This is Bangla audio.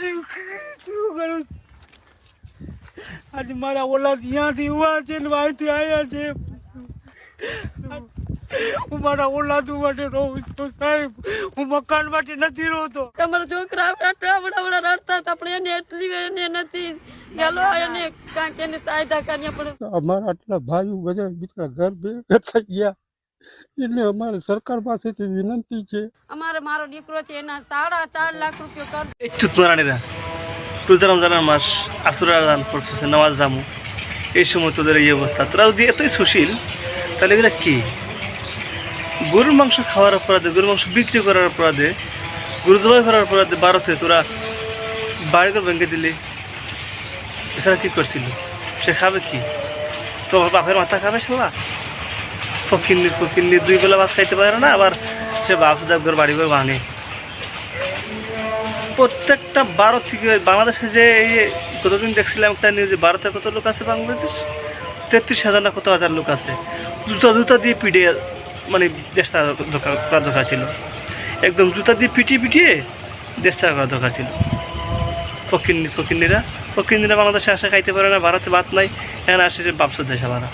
છે શું કરું? આજે મારા ઓલા ત્યાંથી ઉવા છે ને અહીંથી આવ્યા છે. હું મારા ઓલાદુ માટે રહું છું સાહેબ. હું મકાન માટે નથી રોતો તમારા છોકરા આટલા વડા રડતા હતા પણ એને એટલી એને નથી. ગેલો એને કાંઈક એને સહાયતા કરી પણ. અમારા આટલા ભાઈઓ બધા બીજા ઘર બે થઈ ગયા. એટલે અમારે સરકાર પાસેથી વિનંતી છે અમારે মারো દીકરો છે એના સાડા চার লাখ রুপিয়া কর এই চুতমারানিরা রোজা রমজানের মাস আসুরা আজান পড়তেছে নামাজ জামু এই সময় তোদের এই অবস্থা তোরা যদি এতই সুশীল তাহলে এগুলো কি গরুর মাংস খাওয়ার অপরাধে গরুর মাংস বিক্রি করার অপরাধে গরু জবাই করার অপরাধে ভারতে তোরা বাড়িঘর ভেঙে দিলি এছাড়া কি করছিল সে খাবে কি তোমার বাপের মাথা খাবে শালা ফকিন্নির ফকিন্নির দুই বেলা ভাত খাইতে পারে না, আবার সে বাপ বাড়ি ঘর ভাঙে। প্রত্যেকটা ভারত থেকে, বাংলাদেশে যে এই যে কতদিন দেখছিলাম একটা নিউজে ভারতে কত লোক আছে বাংলাদেশ? তেত্রিশ হাজার না কত হাজার লোক আছে। জুতা জুতা দিয়ে পিটিয়ে মানে দেশ করা দরকার ছিল। একদম জুতা দিয়ে পিটিয়ে পিটিয়ে দেশ করা দরকার ছিল। ফকিন্নি, ফকিন্নিরা ফকিন্নিরা বাংলাদেশে আসে খাইতে পারে না, ভারতে ভাত নাই, এখানে আসে যে বাপসুর দেশ আলাদা